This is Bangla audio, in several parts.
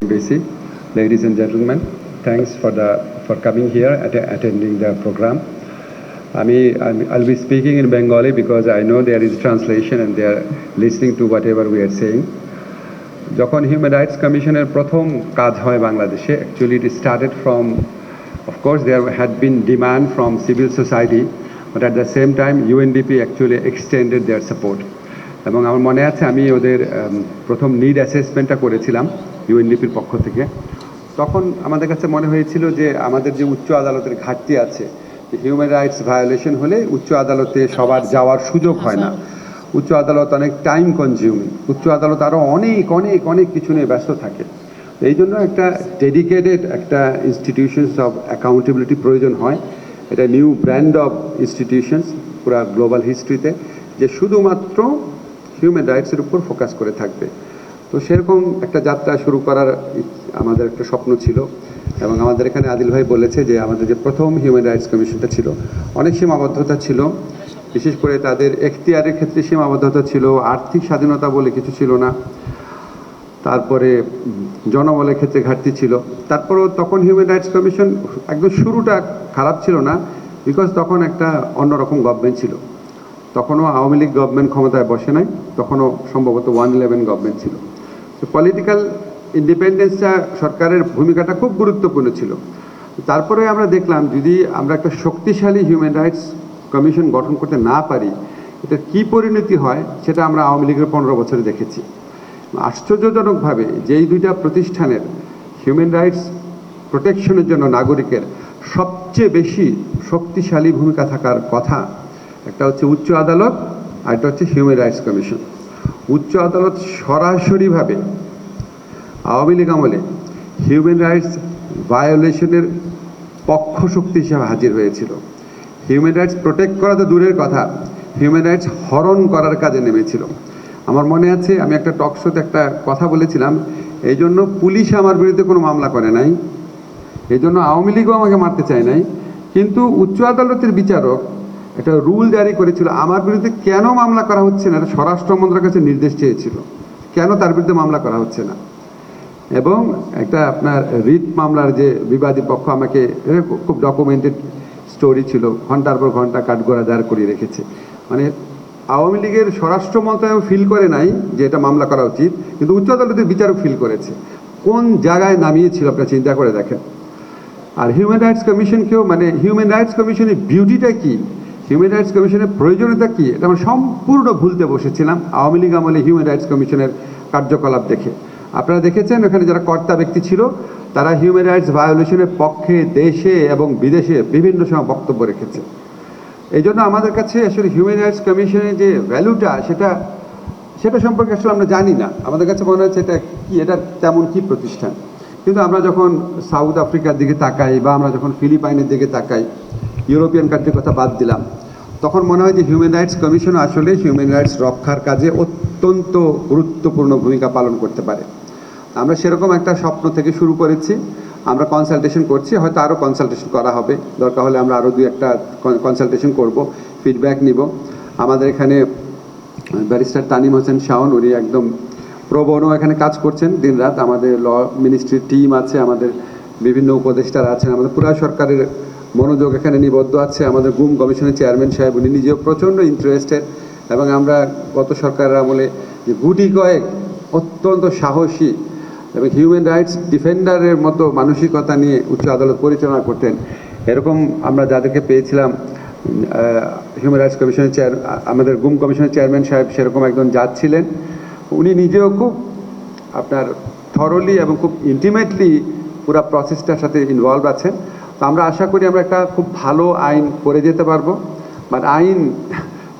BC. Ladies and gentlemen, thanks for the for coming here at attending the program. I mean, I'm- I'll be speaking in Bengali because I know there is translation and they are listening to whatever we are saying. যখন হিউম্যান রাইটস কমিশনের প্রথম কাজ হয় বাংলাদেশে actually it started from of course there had been demand from civil society but at the same time UNDP actually extended their support এবং আমার মনে আছে আমি ওদের প্রথম নিড অ্যাসেসমেন্টটা করেছিলাম ইউএনডিপির পক্ষ থেকে। তখন আমাদের কাছে মনে হয়েছিল যে আমাদের যে উচ্চ আদালতের ঘাটতি আছে হিউম্যান রাইটস ভায়োলেশন হলে উচ্চ আদালতে সবার যাওয়ার সুযোগ হয় না। উচ্চ আদালত অনেক টাইম কনজিউমিং উচ্চ আদালত আরও অনেক অনেক অনেক কিছু নিয়ে ব্যস্ত থাকে। এই জন্য একটা ডেডিকেটেড একটা ইনস্টিটিউশনস অফ অ্যাকাউন্টেবিলিটি প্রয়োজন হয়। এটা নিউ ব্র্যান্ড অফ ইনস্টিটিউশনস পুরা গ্লোবাল হিস্ট্রিতে যে শুধুমাত্র হিউম্যান রাইটসের উপর ফোকাস করে থাকবে। তো সেরকম একটা যাত্রা শুরু করার আমাদের একটা স্বপ্ন ছিল এবং আমাদের এখানে আদিল ভাই বলেছে যে আমাদের যে প্রথম হিউম্যান রাইটস কমিশনটা ছিল, অনেক সীমাবদ্ধতা ছিল। বিশেষ করে তাদের এখতিয়ারের ক্ষেত্রে সীমাবদ্ধতা ছিল, আর্থিক স্বাধীনতা বলে কিছু ছিল না। তারপরে জনবলের ক্ষেত্রে ঘাটতি ছিল। তারপরেও তখন হিউম্যান রাইটস কমিশন একদম শুরুটা খারাপ ছিল না বিকজ তখন একটা অন্যরকম গভর্নমেন্ট ছিল। তখনও আওয়ামী লীগ গভর্নমেন্ট ক্ষমতায় বসে নাই, তখনও সম্ভবত ওয়ান ইলেভেন গভর্নমেন্ট ছিল। পলিটিক্যাল ইন্ডিপেন্ডেন্সটা সরকারের ভূমিকাটা খুব গুরুত্বপূর্ণ ছিল। তারপরে আমরা দেখলাম যদি আমরা একটা শক্তিশালী হিউম্যান রাইটস কমিশন গঠন করতে না পারি এটা কী পরিণতি হয় সেটা আমরা আওয়ামী লীগের পনেরো বছরে দেখেছি। আশ্চর্যজনকভাবে যেই দুইটা প্রতিষ্ঠানের হিউম্যান রাইটস প্রোটেকশনের জন্য নাগরিকের সবচেয়ে বেশি শক্তিশালী ভূমিকা থাকার কথা, একটা হচ্ছে উচ্চ আদালত আর একটা হচ্ছে হিউম্যান রাইটস কমিশন উচ্চ আদালত সরাসরিভাবে আওয়ামী লীগ আমলে হিউম্যান রাইটস ভায়োলেশনের পক্ষ শক্তি হিসাবে হাজির হয়েছিল। হিউম্যান রাইটস প্রোটেক্ট করা তো দূরের কথা হিউম্যান রাইটস হরণ করার কাজে নেমেছিল। আমার মনে আছে, আমি একটা টকশোতে একটা কথা বলেছিলাম, এই জন্য পুলিশ আমার বিরুদ্ধে কোনো মামলা করে নাই, এই জন্য আওয়ামী লীগও আমাকে মারতে চায় নাই, কিন্তু উচ্চ আদালতের বিচারক একটা রুল জারি করেছিল, আমার বিরুদ্ধে কেন মামলা করা হচ্ছে না? এটা স্বরাষ্ট্র মন্ত্রকের কাছে নির্দেশ চেয়েছিল। কেন তার বিরুদ্ধে মামলা করা হচ্ছে না? এবং একটা আপনার রিট মামলার যে বিবাদী পক্ষ আমাকে খুব ডকুমেন্টেড স্টোরি ছিল, ঘণ্টার পর ঘণ্টা কাঠগড়া দাঁড় করিয়ে রেখেছে। মানে আওয়ামী লীগের স্বরাষ্ট্র মন্ত্রণালয় ফিল করে নাই যে এটা মামলা করা উচিত, কিন্তু উচ্চ আদালতের বিচারক ফিল করেছে। কোন জায়গায় নামিয়েছিল, আপনার চিন্তা করে দেখেন। আর হিউম্যান রাইটস কমিশনকেও মানে হিউম্যান রাইটস কমিশনের বিউটিটা কি? হিউম্যান রাইটস কমিশনের প্রয়োজনীয়তা কি? এটা আমরা সম্পূর্ণ ভুলতে বসেছিলাম আওয়ামী লীগ আমলে হিউম্যান রাইটস কমিশনের কার্যকলাপ দেখে। আপনারা দেখেছেন ওখানে যারা কর্তা ব্যক্তি ছিল, তারা হিউম্যান রাইটস ভায়োলেশনের পক্ষে দেশে এবং বিদেশে বিভিন্ন সময় বক্তব্য রেখেছে। এই জন্য আমাদের কাছে আসলে হিউম্যান রাইটস কমিশনের যে ভ্যালুটা সেটা সেটা সম্পর্কে আসলে আমরা জানি না। আমাদের কাছে মনে হচ্ছে এটা কি, এটা তেমন কি প্রতিষ্ঠান? কিন্তু আমরা যখন সাউথ আফ্রিকার দিকে তাকাই বা আমরা যখন ফিলিপাইনের দিকে তাকাই ইউরোপিয়ান কান্ট্রির কথা বাদ দিলাম। তখন মনে হয় যে হিউম্যান রাইটস কমিশন আসলে হিউম্যান রাইটস রক্ষার কাজে অত্যন্ত গুরুত্বপূর্ণ ভূমিকা পালন করতে পারে। আমরা সেরকম একটা স্বপ্ন থেকে শুরু করেছি। আমরা কনসালটেশন করছি, হয়তো আরও কনসালটেশন করা হবে। দরকার হলে আমরা আরও দুই একটা কনসালটেশন করব ফিডব্যাক নিব। আমাদের এখানে ব্যারিস্টার তানিম হোসেন শাওন, উনি একদম প্রবণও এখানে কাজ করছেন দিনরাত। আমাদের ল মিনিস্ট্রির টিম আছে, আমাদের বিভিন্ন উপদেষ্টারা আছেন, আমাদের পুরা সরকারের মনোযোগ এখানে নিবদ্ধ আছে। আমাদের গুম কমিশনের চেয়ারম্যান সাহেব, উনি নিজেও প্রচণ্ড ইন্টারেস্টেড এবং আমরা গত সরকারের আমলে যে গুটি কয়েক অত্যন্ত সাহসী এবং হিউম্যান রাইটস ডিফেন্ডারের মতো মানসিকতা নিয়ে উচ্চ আদালত পরিচালনা করতেন, এরকম আমরা যাদেরকে পেয়েছিলাম হিউম্যান রাইটস কমিশনের চেয়ার আমাদের গুম কমিশনের চেয়ারম্যান সাহেব সেরকম একজন জাজ ছিলেন। উনি নিজেও খুব আপনার থরলি এবং খুব ইন্টিমেটলি পুরো প্রসেসটার সাথে ইনভলভ আছেন। তো আমরা আশা করি আমরা একটা খুব ভালো আইন করে যেতে পারব। বাট আইন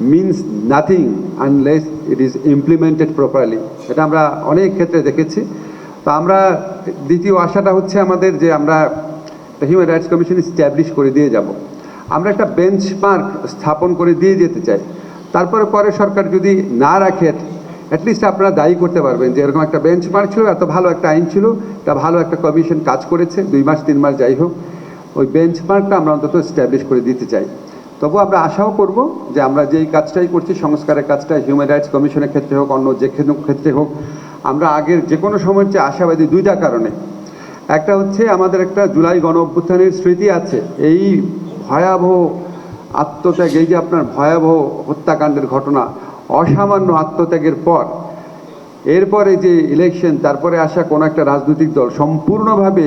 means nothing unless it is implemented properly এটা আমরা অনেক ক্ষেত্রে দেখেছি। তো আমরা, দ্বিতীয় আশাটা হচ্ছে আমাদের যে আমরা হিউম্যান রাইটস কমিশন স্ট্যাবলিশ করে দিয়ে যাব। আমরা একটা বেঞ্চমার্ক স্থাপন করে দিয়ে যেতে চাই। তারপরে পরে সরকার যদি না রাখে অ্যাটলিস্ট আপনারা দায়ী করতে পারবেন যে এরকম একটা বেঞ্চমার্ক ছিল, এত ভালো একটা আইন ছিল, তা ভালো একটা কমিশন কাজ করেছে, দুই মাস, তিন মাস যাই হোক। ওই বেঞ্চমার্কটা আমরা অন্তত স্ট্যাবলিশ করে দিতে চাই। তবু আমরা আশাও করব যে আমরা যেই কাজটাই করছি, সংস্কারের কাজটা হিউম্যান রাইটস কমিশনের ক্ষেত্রে হোক, অন্য যে ক্ষেত্রে হোক, আমরা আগের যে কোনো সময়ের চেয়ে আশাবাদী দুইটা কারণে। একটা হচ্ছে আমাদের একটা জুলাই গণ অভ্যুত্থানের স্মৃতি আছে। এই ভয়াবহ আত্মত্যাগ, এই যে আপনার ভয়াবহ হত্যাকাণ্ডের ঘটনা, অসামান্য আত্মত্যাগের পর, এরপরে যে ইলেকশন তারপরে আসা কোনো একটা রাজনৈতিক দল, সম্পূর্ণভাবে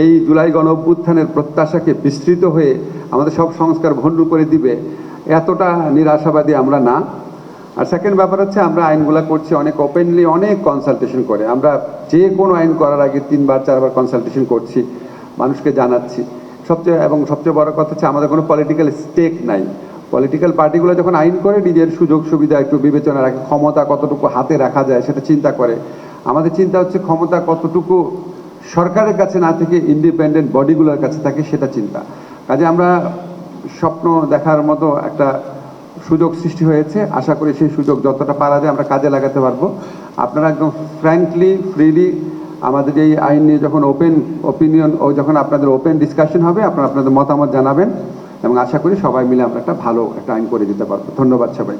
এই জুলাই গণ অভ্যুত্থানের প্রত্যাশাকে বিস্তৃত হয়ে আমাদের সব সংস্কার ভণ্ডুল করে দিবে, এতটা নিরাশাবাদী আমরা না। আর সেকেন্ড ব্যাপার হচ্ছে আমরা আইনগুলো করছি অনেক ওপেনলি অনেক কনসালটেশন করে। আমরা যে কোনো আইন করার আগে তিনবার, চারবার কনসালটেশন করছি, মানুষকে জানাচ্ছি। সবচেয়ে এবং সবচেয়ে বড় কথা হচ্ছে আমাদের কোনো পলিটিক্যাল স্টেক নাই। পলিটিক্যাল পার্টিগুলো যখন আইন করে, নিজের সুযোগ সুবিধা একটু বিবেচনা রাখে, ক্ষমতা কতটুকু হাতে রাখা যায় সেটা চিন্তা করে। আমাদের চিন্তা হচ্ছে ক্ষমতা কতটুকু সরকারের কাছে না থেকে ইন্ডিপেন্ডেন্ট বডিগুলোর কাছে থাকে সেটা চিন্তা। কাজে আমরা স্বপ্ন দেখার মতো একটা সুযোগ সৃষ্টি হয়েছে। আশা করি সেই সুযোগ যতটা পারা যায় আমরা কাজে লাগাতে পারব। আপনারা একদম ফ্র্যাঙ্কলি ফ্রিলি আমাদের এই আইন নিয়ে যখন ওপেন ওপিনিয়ন ও যখন আপনাদের ওপেন ডিসকাশন হবে, আপনারা আপনাদের মতামত জানাবেন এবং আশা করি সবাই মিলে আমরা একটা ভালো একটা আইন করে দিতে পারব। ধন্যবাদ সবাই